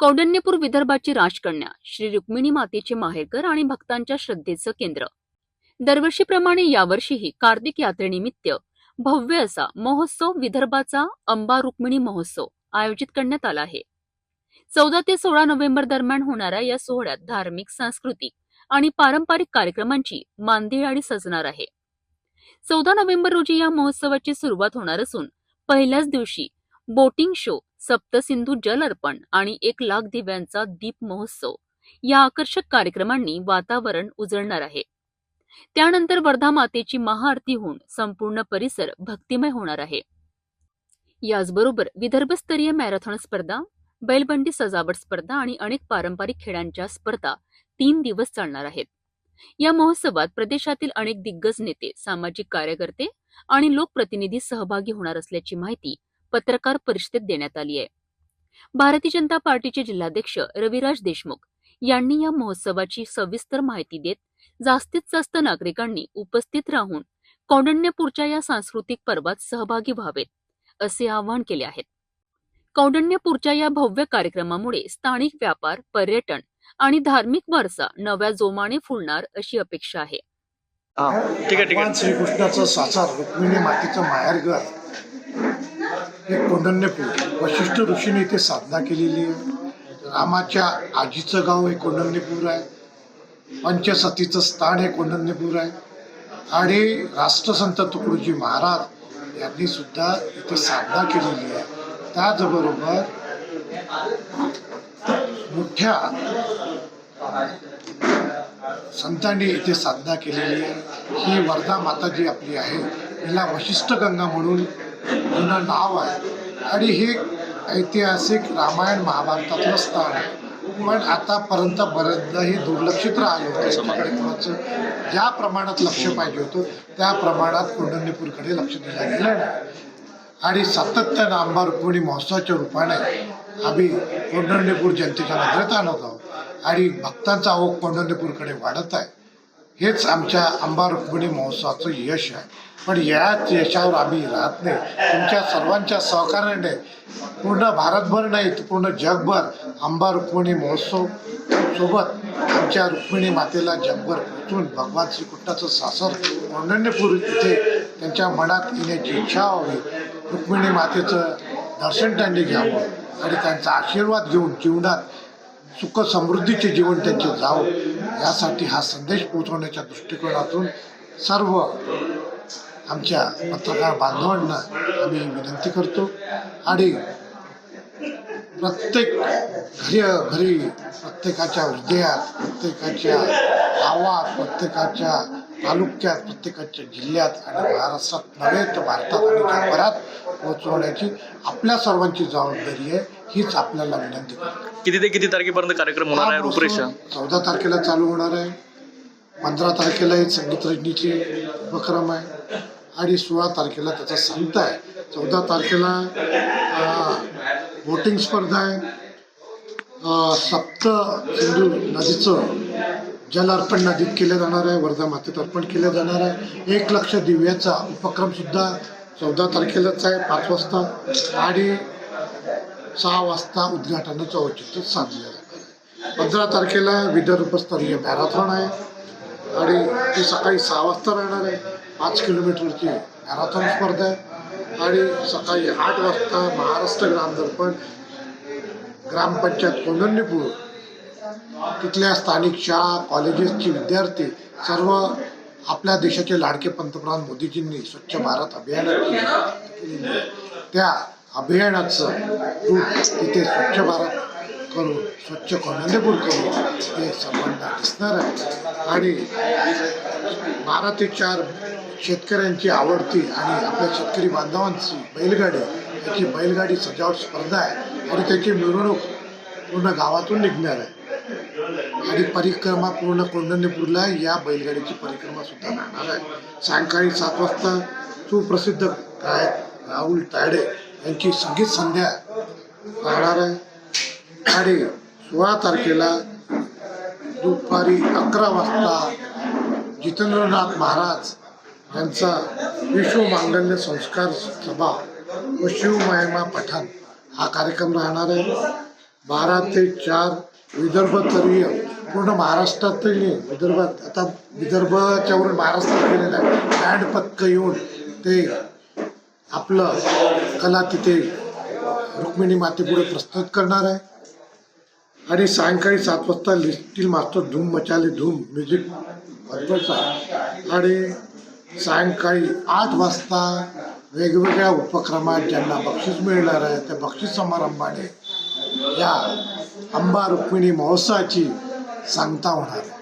कौंडण्यपूर विदर्भाची राजकन्या श्री रुक्मिणी मातेचे माहेरकर आणि भक्तांच्या श्रद्धेचं केंद्र. दरवर्षीप्रमाणे यावर्षीही कार्तिक यात्रेनिमित्त भव्य असा महोत्सव विदर्भाचा अंबा रुक्मिणी महोत्सव आयोजित करण्यात आला आहे. चौदा ते सोळा नोव्हेंबर दरम्यान होणाऱ्या या सोहळ्यात धार्मिक सांस्कृतिक आणि पारंपरिक कार्यक्रमांची मांदियाळी सजणार आहे. चौदा नोव्हेंबर रोजी या महोत्सवाची सुरुवात होणार असून पहिल्याच दिवशी बोटिंग शो सप्तसिंधू जल अर्पण आणि एक लाख दिव्यांचा दीप महोत्सव या आकर्षक कार्यक्रमांनी वातावरण उजळणार आहे. त्यानंतर वर्धा मातेची महाआरती होऊन संपूर्ण परिसर भक्तिमय होणार आहे. याचबरोबर विदर्भस्तरीय मॅरेथॉन स्पर्धा बैलबंडी सजावट स्पर्धा आणि अनेक पारंपरिक खेळांच्या स्पर्धा तीन दिवस चालणार आहेत. या महोत्सवात प्रदेशातील अनेक दिग्गज नेते सामाजिक कार्यकर्ते आणि लोकप्रतिनिधी सहभागी होणार असल्याची माहिती पत्रकार परिषदेत देण्यात आली आहे. भारतीय जनता पार्टीचे जिल्हाध्यक्ष रविराज देशमुख यांनी या महोत्सवाची सविस्तर माहिती देत जास्तीत जास्त नागरिकांनी उपस्थित राहून कौंडण्यपूरच्या या सांस्कृतिक पर्वात सहभागी व्हावेत असे आवाहन केले आहे. कौंडण्यपूरच्या या भव्य कार्यक्रमामुळे स्थानिक व्यापार पर्यटन आणि धार्मिक वारसा नव्या जोमाने फुलणार अशी अपेक्षा आहे. ठीक आहे ठीक भगवान आहे श्रीकृष्णाचं सासार रुक्मिणी मातेचं माहेरघर हे कोंडण्यपूर वशिष्ठ ऋषीने इथे साधना केलेली आहे. रामाच्या आजीचं गाव हे कोंडण्यपूर आहे. पंचसतीचं स्थान हे कोंडण्यपूर आहे. आणि राष्ट्रसंत तुकडोजी महाराज यांनी सुद्धा इथे साधना केलेली आहे. त्याचबरोबर मोठ्या संतांनी इथे साधना केलेली आहे. ही वर्धा माता जी आपली आहे. हिला वशिष्ठ गंगा म्हणून जुनं नाव आहे. आणि हे ऐतिहासिक रामायण महाभारतातलं स्थान आहे. पण आतापर्यंत बऱ्याचदाही दुर्लक्षित राहिलं होतं याच्याकडे ज्या प्रमाणात लक्ष पाहिजे होतं त्या प्रमाणात कौंडण्यपूरकडे लक्ष दिलं गेलं नाही. आणि सातत्यानं आंबा रुक्मिणी महोत्सवाच्या रूपाने आम्ही कौंडण्यपूर जनतेच्या नजरेत आणत आहोत. आणि भक्तांचा ओघ कौंडण्यपूरकडे वाढत आहे. हेच आमच्या आंबा रुक्मिणी महोत्सवाचं यश आहे. पण याच यशावर आम्ही राहत नाही. तुमच्या सर्वांच्या सहकार्याने पूर्ण भारतभर नाही तर पूर्ण जगभर आंबा रुक्मिणी महोत्सव सोबत आमच्या रुक्मिणी मातेला जगभर पोचून भगवान श्रीकृष्णाचं सासर कौंडण्यपूर इथे त्यांच्या मनात येण्याची इच्छा व्हावी. रुक्मिणी मातेचं दर्शन त्यांनी घ्यावं आणि त्यांचा आशीर्वाद घेऊन जीवनात सुख समृद्धीचे जीवन त्यांचे जावं. यासाठी हा संदेश पोहोचवण्याच्या दृष्टिकोनातून सर्व आमच्या पत्रकार बांधवांना आम्ही विनंती करतो आणि प्रत्येक घरी घरी प्रत्येकाच्या हृदयात प्रत्येकाच्या गावात प्रत्येकाच्या तालुक्यात प्रत्येकाच्या जिल्ह्यात आणि महाराष्ट्रात नव्हे तर भारतात आणि जगभरात पोहोचवण्याची आपल्या सर्वांची जबाबदारी आहे हीच आपल्याला विनंती करतो. किती ते किती तारखेपर्यंत कार्यक्रम होणार आहे रूपरेषा? चौदा तारखेला चालू होणार आहे. पंधरा तारखेला एक संगीत रजनीचे उपक्रम आहे. आणि सोळा तारखेला त्याचा संत आहे. चौदा तारखेला बोटिंग स्पर्धा आहे. सप्त सिंधू नदीचं जल अर्पण नदीत केलं जाणार आहे वर्धा मातेत अर्पण केलं जाणार आहे. एक लक्ष दिव्याचा उपक्रम सुद्धा चौदा तारखेलाच आहे पाच वाजता आणि सहा वाजता उद्घाटनाचं औचित्य साधलं जाणार आहे. पंधरा तारखेला विदर्भस्तरीय मॅरेथॉन आहे आणि ती सकाळी सहा वाजता राहणार आहे. पाच किलोमीटरची मॅरेथॉन स्पर्धा आहे आणि सकाळी आठ वाजता महाराष्ट्र ग्रामदर्पण ग्रामपंचायत कौंडण्यपूर तिथल्या स्थानिक शाळा कॉलेजेसचे विद्यार्थी सर्व आपल्या देशाचे लाडके पंतप्रधान मोदीजींनी स्वच्छ भारत अभियानाची त्या अभियानाचं रूप तिथे स्वच्छ भारत करून स्वच्छ कौंडण्यपूर करून ते सर्वांना दिसणार आहे. आणि बारा ते चार शेतकऱ्यांची आवडती आणि आपल्या शेतकरी बांधवांची बैलगाडी याची बैलगाडी सजावट स्पर्धा आहे. आणि त्याची मिरवणूक पूर्ण गावातून निघणार आहे. आणि परिक्रमा पूर्ण कौंडण्यपूरला या बैलगाडीची परिक्रमा सुद्धा राहणार आहे. सायंकाळी सात वाजता सुप्रसिद्ध गायक राहुल तायडे यांची संगीत संध्या राहणार आहे. आणि सोळा तारखेला दुपारी अकरा वाजता जितेंद्रनाथ महाराज यांचा विश्व मांगल्य संस्कार सभा व शिवमहिमा पठाण हा कार्यक्रम राहणार आहे. बारा ते चार विदर्भस्तरीय पूर्ण महाराष्ट्रातही नाही विदर्भात आता विदर्भाच्यावरून महाराष्ट्रात गेलेलं आहे. बँड पक्क येऊन ते आपलं कला तिथे रुक्मिणी मातेपुढे प्रस्तुत करणार आहे. आणि सायंकाळी सात वाजता लिस्टील मास्टर धूम मचाले धूम म्युझिक वाजवायचा आणि सायंकाळी आठ वाजता वेगवेगळ्या उपक्रमात ज्यांना बक्षीस मिळणार आहे त्या बक्षीस समारंभाने या अंबा रुक्मिणी महोत्सवाची सांगता होणार आहे